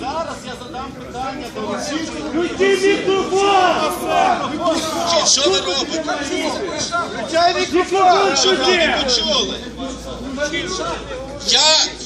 Зараз я задам питання до. Що ви робите? Щоб люди почули. Я,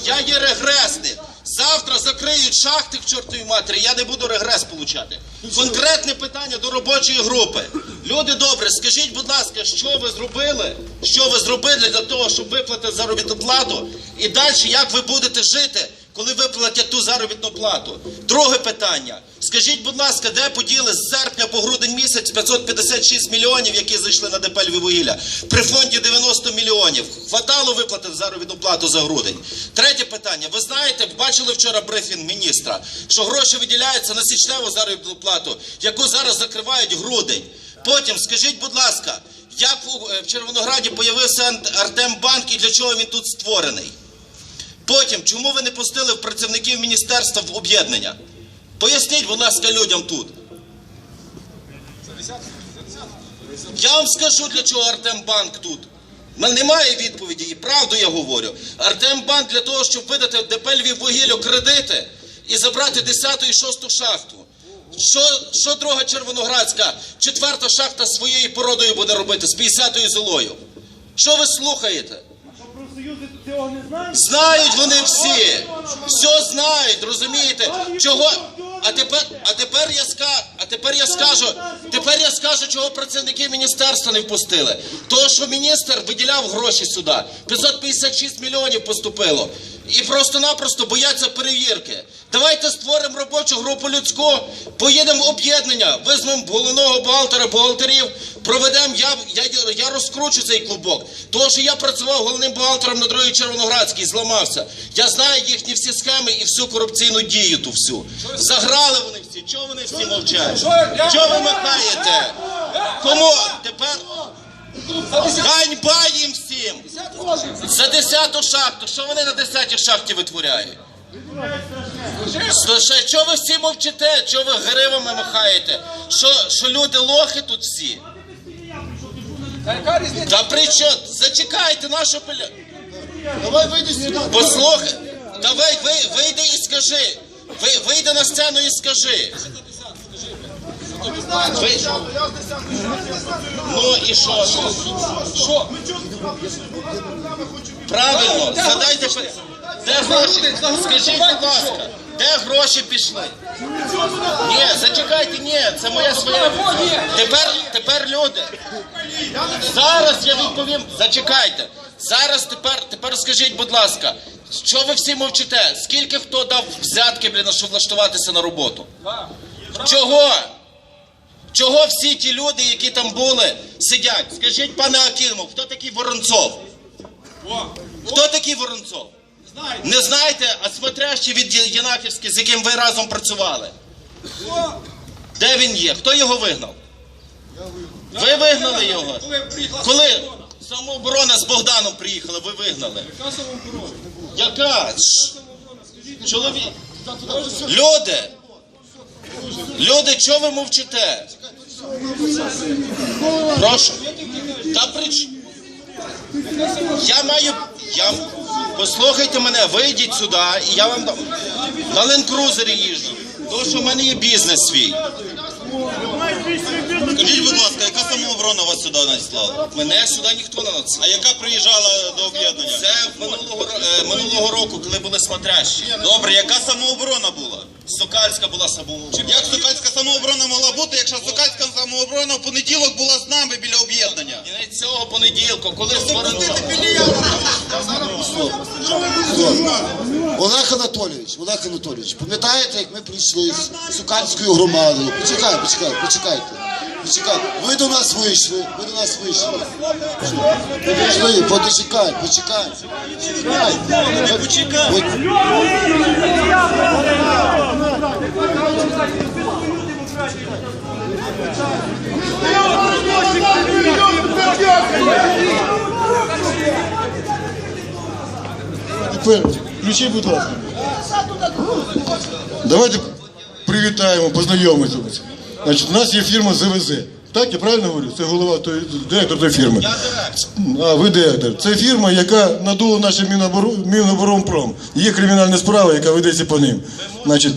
я є регресник. Завтра закриють шахти к чортовій матері, я не буду регрес получати. Конкретне питання до робочої групи. Люди добре, скажіть, будь ласка, що ви зробили? Що ви зробили для того, щоб виплатити заробітну плату? І далі як ви будете жити, коли виплатять ту заробітну плату? Друге питання. Скажіть, будь ласка, де поділи з серпня по грудень місяць 556 мільйонів, які зайшли на ДП Львіввугілля? При фонді 90 мільйонів. Хватало виплатити заробітну плату за грудень. Третє питання. Ви знаєте, бачили вчора брифінг міністра, що гроші виділяються на січневу заробітну плату, яку зараз закривають грудень. Потім скажіть, будь ласка, як е, в Червонограді появився Артем Банк і для чого він тут створений? Потім, чому ви не пустили працівників міністерства в об'єднання? Поясніть, будь ласка, людям тут. Я вам скажу, для чого Артем Банк тут. У мене немає відповіді, і правду я говорю. Артем Банк для того, щоб видати ДП Львіввугіллю кредити і забрати 10 і 6 шахту. Що, що друга Червоноградська, четверта шахта своєю породою буде робити з 50-ю золою? Що ви слухаєте? Знають вони всі. Все знають, розумієте? Чого? А тепер, а тепер я ска, а тепер я скажу, тепер я скажу, чого працівники міністерства не впустили. Того, що міністр виділяв гроші сюди. 556 мільйонів поступило. І просто-напросто бояться перевірки. Давайте створимо робочу групу людську, поїдемо в об'єднання, візьмемо головного бухгалтера, бухгалтерів, проведемо, я, я, я розкручу цей клубок. Того, що я працював головним бухгалтером на другій Червоноградській, зламався. Я знаю їхні всі схеми і всю корупційну дію ту всю. Заграли вони всі. Чого вони всі мовчать? Чого ви махаєте? Кому тепер? Ганьба їм всім! За десяту шахту. Що вони на десятій шахті витворяють? Слушай, чого ви всі мовчите? Чого ви гривами махаєте? Що, що люди лохи тут всі? Та при що? Зачекайте нашу пиля. Давай вийди сюди. Послухай. Давай ви, вийди і скажи. Ви, вийди на сцену і скажи. Ну і що? Що? Правильно, задайте пи- Де гроші? Скажіть, будь ласка, де гроші пішли? Ні, зачекайте, ні, це моя своя. Тепер, тепер люди. Зараз я відповім. Зачекайте. Зараз тепер, тепер скажіть, будь ласка, що ви всі мовчите? Скільки хто дав взятки, блін, щоб влаштуватися на роботу? Чого? Чого всі ті люди, які там були, сидять? Скажіть, пане Акимов, хто такий Воронцов? Хто такий Воронцов? Не знаєте, а смотрящий від Є- з яким ви разом працювали? Де він є? Хто його вигнав? Ви вигнали його? Коли самооборона з Богданом приїхала, ви вигнали? Яка? Ш- Чоловік. Люди! Люди, чого ви мовчите? Прошу. Та прич. Я маю. Я... Послухайте мене, вийдіть сюди, і я вам. На ленд-крузері їжджу. Тому що в мене є бізнес свій. Скажіть, будь ласка, яка самооборона вас сюди надіслала? Мене сюди ніхто не надсилав. А яка приїжджала до об'єднання? Це минулого, е, минулого року, коли були смотрящі. Добре, яка самооборона була? Сокальська була самооборона. Як сокальська самооборона могла бути, якщо сокальська самооборона в понеділок була з нами біля об'єднання? І не цього понеділка, коли створено. Олег Анатолійович, Олег Анатолійович, пам'ятаєте, як ми прийшли з Суканською громадою? Почекай, почекай, почекайте. Почекайте. Ви до нас вийшли, ви до нас вийшли. Подожди, почекай, почекай. Почекай. Тепер включи, будь ласка. Давайте привітаємо, познайомимося. Значить, у нас є фірма ЗВЗ. Так, я правильно говорю? Це голова той, директор тої фірми. Я директор. А, ви директор. Це фірма, яка надула наше Міноборо- Міноборонпром. Є кримінальна справа, яка ведеться по ним. Значить,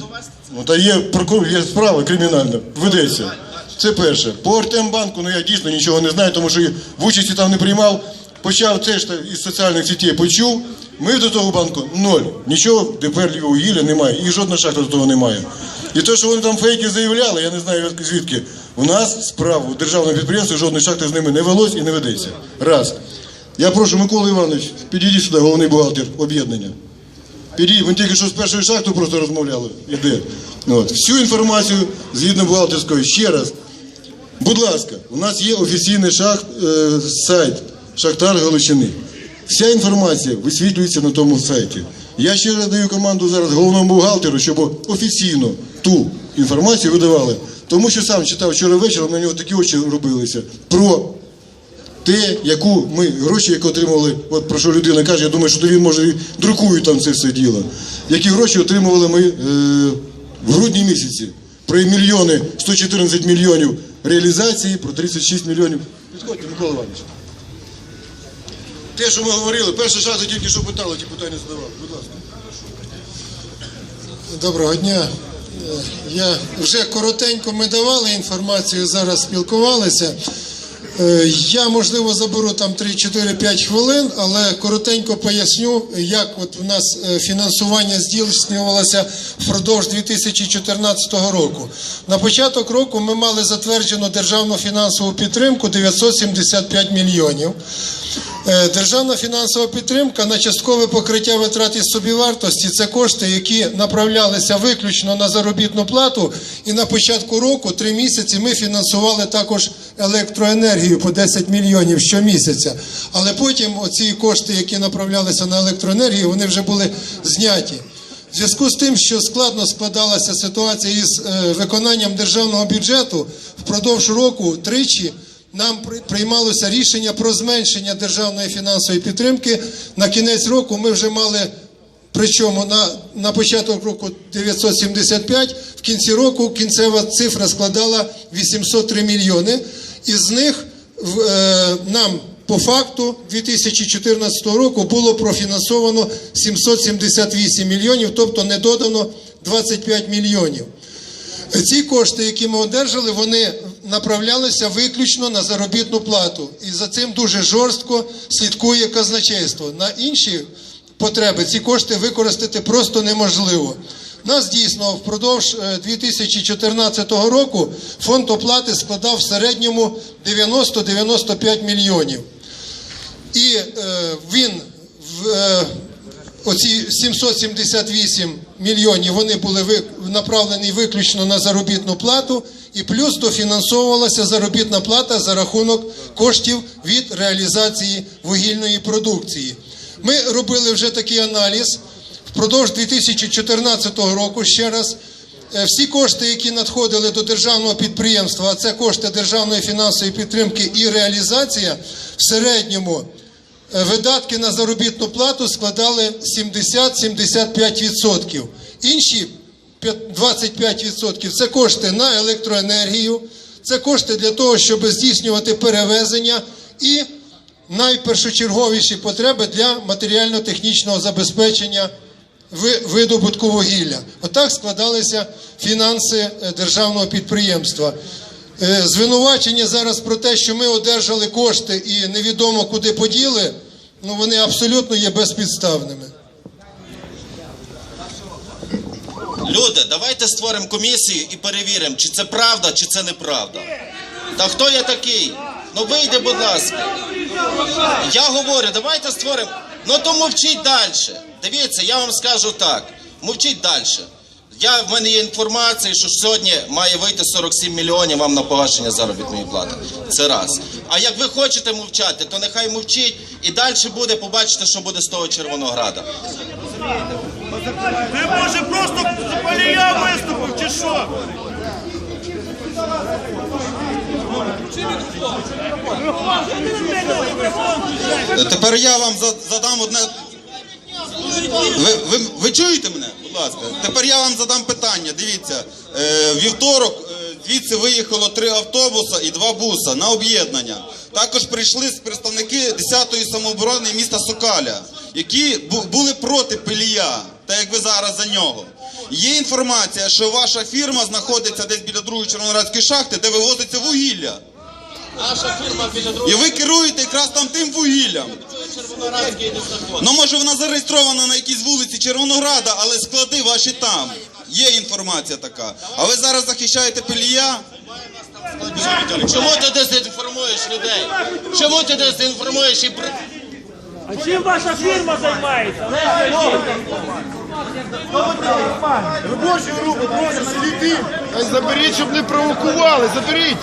ну, та є прокурор, є справа кримінальна, ведеться. Це перше. По Артембанку, ну я дійсно нічого не знаю, тому що в участі там не приймав. Почав теж та- із соціальних сітей почув. Ми до того банку ноль. Нічого тепер вугілля немає. І жодна шахта до того немає. І те, що вони там фейки заявляли, я не знаю звідки. У нас справу державного підприємства жодної шахти з ними не велось і не ведеться. Раз. Я прошу, Микола Іванович, підійдіть сюди, головний бухгалтер об'єднання. Підійдіть, ми тільки що з першої шахти просто розмовляли. Іде. От. Всю інформацію згідно бухгалтерської ще раз. Будь ласка, у нас є офіційний шахт, е, сайт Шахтар Галичини. Вся інформація висвітлюється на тому сайті. Я ще раз даю команду зараз головному бухгалтеру, щоб офіційно ту інформацію видавали. Тому що сам читав вчора вечором, на нього такі очі робилися про те, яку ми гроші, які отримували, от про що людина каже, я думаю, що він може і друкує там це все діло. Які гроші отримували ми е, в грудні місяці. Про мільйони, 114 мільйонів реалізації, про 36 мільйонів. Підходьте, Микола Іванович. Те, що ми говорили, перша шахта тільки що питали, ті питання задавали. Будь ласка. Доброго дня. Я вже коротенько ми давали інформацію, зараз спілкувалися. Е, Я, можливо, заберу там 3-4-5 хвилин, але коротенько поясню, як от у нас е, фінансування здійснювалося впродовж 2014 року. На початок року ми мали затверджену державну фінансову підтримку 975 мільйонів. Е, Державна фінансова підтримка на часткове покриття витрат із собівартості це кошти, які направлялися виключно на заробітну плату. І на початку року, три місяці, ми фінансували також електроенергію по 10 мільйонів щомісяця. Але потім оці кошти, які направлялися на електроенергію, вони вже були зняті. В зв'язку з тим, що складно складалася ситуація із е, виконанням державного бюджету, впродовж року тричі нам приймалося рішення про зменшення державної фінансової підтримки. На кінець року ми вже мали, причому на, на початок року 975, в кінці року кінцева цифра складала 803 мільйони. Із них е, нам по факту 2014 року було профінансовано 778 мільйонів, тобто не додано 25 мільйонів. Ці кошти, які ми одержали, вони направлялися виключно на заробітну плату. І за цим дуже жорстко слідкує казначейство. На інші потреби ці кошти використати просто неможливо. Нас дійсно впродовж е, 2014 року фонд оплати складав в середньому 90-95 мільйонів. І е, він в е, оці 778 мільйонів вони були направлені виключно на заробітну плату, і плюс дофінансовувалася заробітна плата за рахунок коштів від реалізації вугільної продукції. Ми робили вже такий аналіз впродовж 2014 року ще раз. Е, Всі кошти, які надходили до державного підприємства, а це кошти державної фінансової підтримки і реалізація, в середньому видатки на заробітну плату складали 70-75%. Інші п'ят- 25% це кошти на електроенергію, це кошти для того, щоб здійснювати перевезення і найпершочерговіші потреби для матеріально-технічного забезпечення ви- видобутку вугілля. Отак складалися фінанси е, державного підприємства. Е, Звинувачення зараз про те, що ми одержали кошти і невідомо куди поділи, ну вони абсолютно є безпідставними. Люди, давайте створимо комісію і перевіримо, чи це правда, чи це неправда. Та хто я такий? Ну вийди, будь ласка. Я говорю, давайте створимо. Ну то мовчіть далі. Дивіться, я вам скажу так. Мовчіть далі. Я, в мене є інформація, що сьогодні має вийти 47 мільйонів вам на погашення заробітної плати. Це раз. А як ви хочете мовчати, то нехай мовчіть і далі буде, побачите, що буде з того Червонограда. Ти може просто Полія виступив чи що? Тепер я вам за- задам одне. Ви, ви, ви чуєте мене? Будь ласка. Тепер я вам задам питання. Дивіться, е, вівторок е, Звідси виїхало три автобуса і два буса на об'єднання. Також прийшли представники 10-ї самооборони міста Сокаля, які бу- були проти Пилія, так як ви зараз за нього. Є інформація, що ваша фірма знаходиться десь біля другої Червоноградської шахти, де вивозиться вугілля. Наша фірма біля І ви керуєте якраз там тим вугіллям. Ну, може, вона зареєстрована на якійсь вулиці Червонограда, але склади ваші там. Є інформація така. А ви зараз захищаєте Пилія? Чому ти дезінформуєш людей? Чому ти дезінформуєш і А чим ваша фірма займається? Робочу групу просить сліди. Заберіть, щоб не провокували. Заберіть.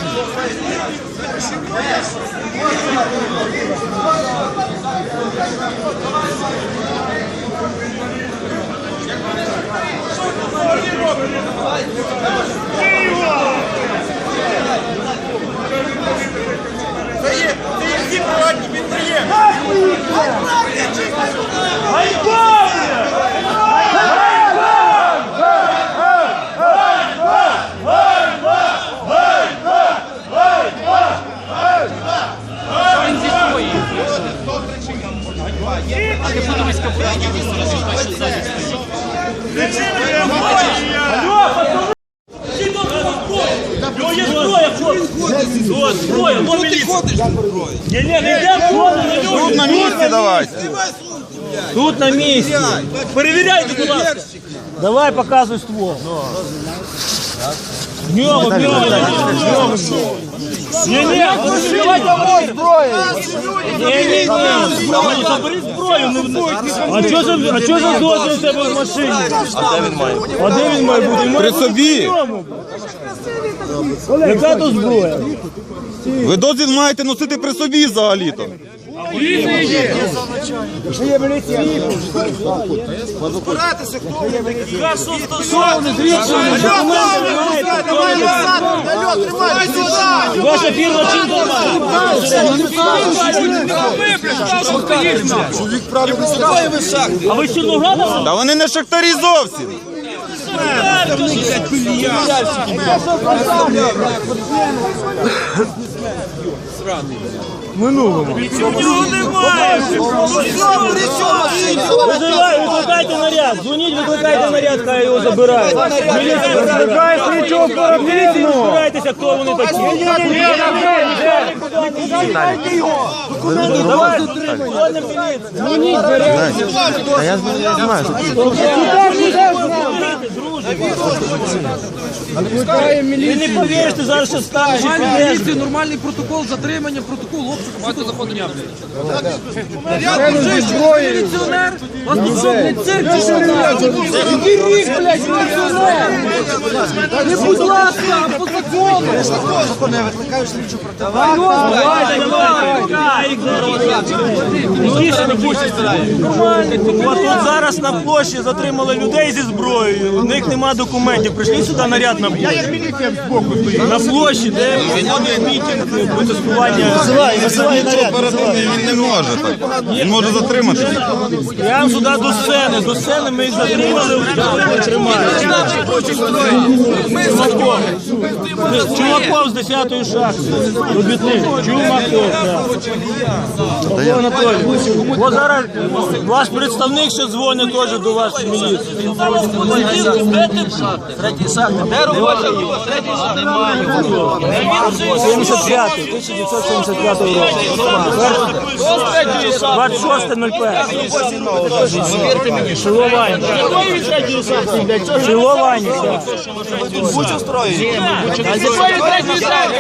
Його є зброя, хлопці. Ось, зброя, ну міліція. Ні, ні, не йдемо, хлопці. Тут на місці давайте. Тут на місці. Перевіряйте, будь ласка. Давай, показуй ствол. В ньому, в ньому, в ньому. Ні, ні, давай зброю. Ні, ні, ні, зброю, забери зброю. не в- А що за, а що за дозвіл у тебе в машині? А де він має бути? А де він має бути? При собі. Яка тут зброя? Ви дозвіл маєте носити при собі взагалі-то. Що стосовно рішення, документи маєте? Ваша фірма чим займається? А ви з Чорнограда? Та вони не шахтарі зовсім. Нічого немає! Викликайте наряд! Дзвоніть, викликайте наряд, хай його забирають. Міліція викликає слідчого оперативну! Розбирайтеся, хто вони такі. Давай, дзвонимо міліцію. Дзвоніть, Ви не повірите, зараз і підеш. Міліція, нормальний протокол затримання, протокол обшуку, багато заходення. Я міліціонер, вас не цирк, чи що? Який рік, блядь, міліціонер? Не будь ласка, а по закону. Давайте, давайте, хай їх зараз. Тихіше, не будьте. От тут зараз на площі затримали людей зі зброєю, у них нема документів. Прийшли сюди наряд на площі. На площі, де проходить мітинг, протестування. Оперативний він не може так. Він може затримати. Прямо сюди до сцени, до сцени ми їх затримали. Чумаков з 10-ї шахти. Робітник. Павло зараз ваш представник ще дзвонить теж до вас в міліцію. Третій шахти. Де робоча? Третій. 75 1975 року. 26.01. Повірте мені, Шиловані. Шиловані. Бучу строїть.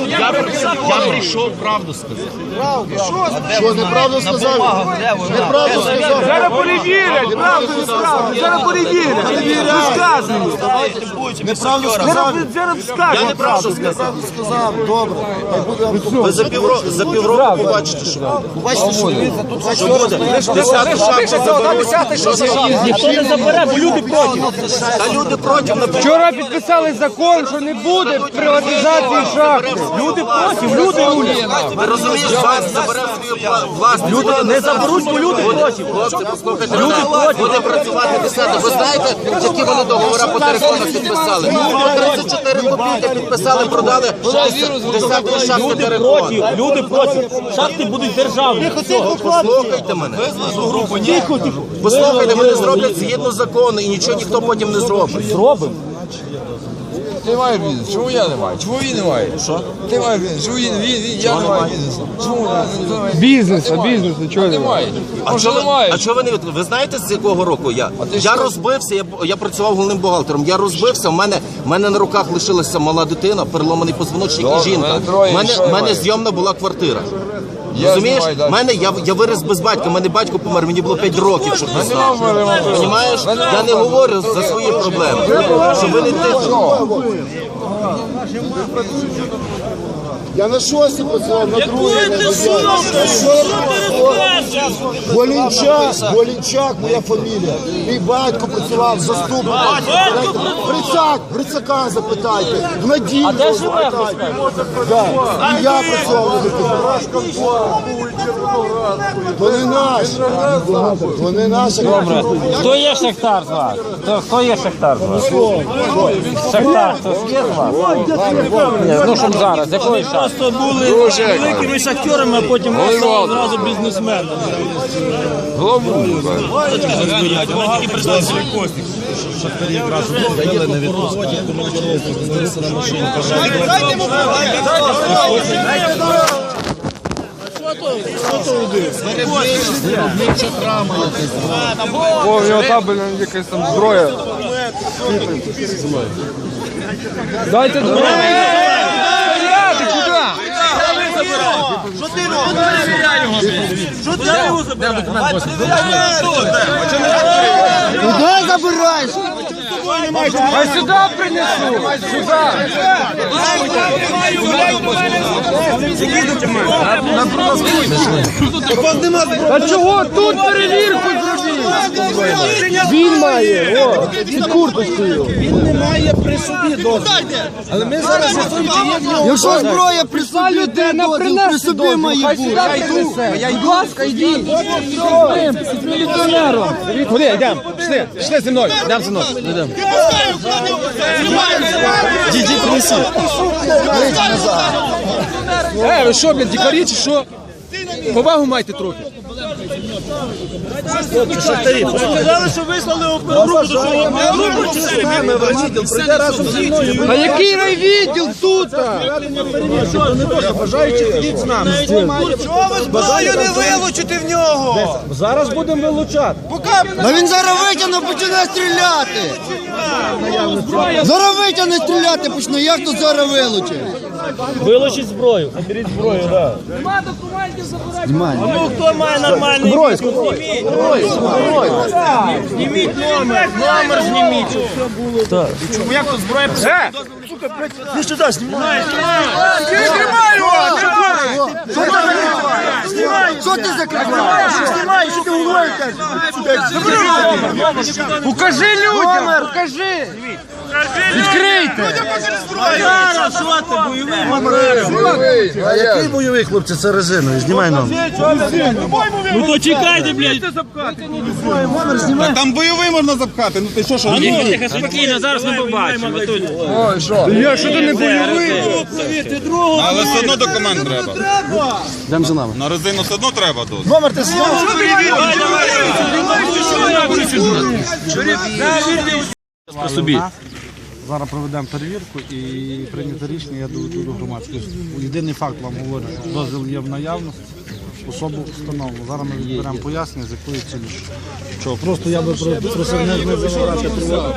Я прийшов правду сказати. Що, неправду сказав? Неправду сказав. Зараз перевірять, правду не сказав. Зараз перевірять. Розказують. Неправду сказав. Зараз скажуть. Неправду сказав. Сказав, добре. Хай буде. Ви за півроку, за півроку побачите, що буде. Бачите, що буде? Що буде? Десятий шаг. Ніхто не забере, бо люди проти. Та люди проти. Вчора підписали закон, що не буде приватизації шахти. Люди проти, люди рулять. Ви розумієте, вас забере свою власність. Люди не заберуть, бо люди проти. Хлопці, послухайте мене. Буде працювати десята. Ви знаєте, які вони договори по телефону підписали? По 34 копійки підписали, продали десятку шахти Люди переходу. проти, люди проти. Шахти будуть державні. Послухайте мене. Тихо, тихо. Послухайте, вони зроблять згідно закону і нічого ніхто потім не зробить. Зробимо. Ти маєш бізнес, чому я не маю? Чому він не має? Що? Ти маєш бізнес, чому він, він, він я не маю бізнесу? Чому? Бізнеса, бізнесу, чого Ти маєш? А не ви, а чого ви не від- ви знаєте з якого року я? ти Я що? розбився, я, я працював головним бухгалтером. Я розбився. У мене в мене на руках лишилася мала дитина, переломаний позвоночник Добре, і жінка. мене троє, мене, що мене зйомна була квартира. Я Розумієш, знімаю мене я, я виріс без батька. Мене батько помер, мені було 5 років, щоб ти ремонтує. Понімаєш? Я не говорю за свої проблеми. Що ви не тихо. Я на шостій працював, на що? Що ти розказуєш? Голінчак, Голінчак, моя фамілія. Мій батько працював заступником. Грицак, Грицака запитайте. В Надію А де живе запитайте. Да. І я працював на таких. Вони наші. Вони наші. Хто є Шахтар з вас? Хто, хто є Шахтар з вас? Шахтар, хтось є з вас? Ні, ну щоб зараз, якої Просто були великими шахтерами, а потім стали одразу бізнесменами. Голову. О, в нього там, блін, якась там зброя. Дайте зброю. Куди? Куди забираєш? А сюди принесу. Сюди. А чого тут перевірку зробили? Він має, о, під курточкою. Якщо зброя при собі, Людина при собі має бути. Будь ласка, йдіть. З міліціонером. Куди? Йдемо. Пішли. Пішли зі мною. Йдемо зі мною. Йдемо. Е, ви що, блядь, дікарі чи що? Повагу майте трохи. Сказали, що вислали групу до. Групу чотири. А який райвідділ тут? Зброю не вилучити в нього. Зараз будемо вилучати. А він зараз витягне, почне стріляти. Зараз витягне стріляти почне, як тут зараз вилучить? Вилучіть зброю. Заберіть зброю, так. Нема документів забирати. Ну хто має нормальний зброю? Зніміть. Зніміть номер. Номер зніміть. Так. Чому як тут зброя Е! Сука, блядь, ну сюди знімай. Що ти закриваєш? Знімай, що ти головою Покажи людям, покажи. Відкрийте. Зараз, що ти, бойовий? А який бойовий хлопці, це резиновий, знімай нам. Ну то чекайте, блядь. Так там бойовий можна запхати. Ну ти що, що? Ну, тихо, спокійно, зараз ми побачимо. Ой, що? Я що ти не бойовий? Але все одно документ треба. Йдемо за нами. На резину все одно треба тут. Номер ти? По собі. Зараз проведемо перевірку і прийнято рішення, я доведу до громадськості. Єдиний факт вам говорю, що дозвіл є в наявності, особу встановлено. Зараз ми відберемо пояснення, з якої цілі. Чого? Просто я би просив не, завирати тривогу.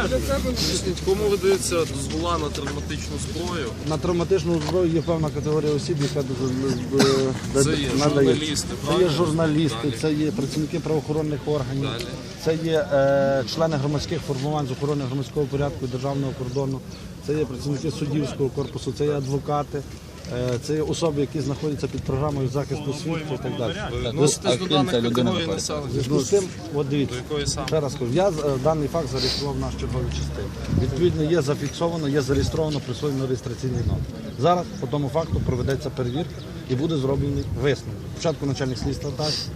Кому видається дозвола на травматичну зброю? На травматичну зброю є певна категорія осіб, яка Це є надає. журналісти, Це є правильно? журналісти, це є працівники правоохоронних органів, це є е, члени громадських формувань з охорони громадського порядку і державного кордону, це є працівники суддівського корпусу, це є адвокати, Це є особи, які знаходяться під програмою захисту свідків і так далі. До даних категорій населення. В зв'язку з тим, от дивіться, ще раз кажу, я е, даний факт зареєстрував в наш черговій частині. Відповідно, є зафіксовано, є зареєстровано присвоєно реєстраційний номер. Зараз по тому факту проведеться перевірка і буде зроблений висновок. Спочатку начальник слідства дасть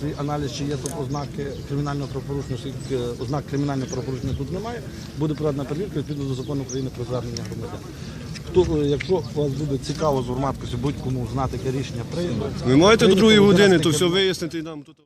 свій аналіз, чи є тут ознаки кримінального правопорушення, оскільки е, ознак кримінального правопорушення тут немає. Буде проведена перевірка відповідно до закону України про звернення громадян. Хто, е, якщо вас буде цікаво з громадськості будь-кому знати, яке рішення прийнято, Ви маєте до другої години то все вияснити і нам тут.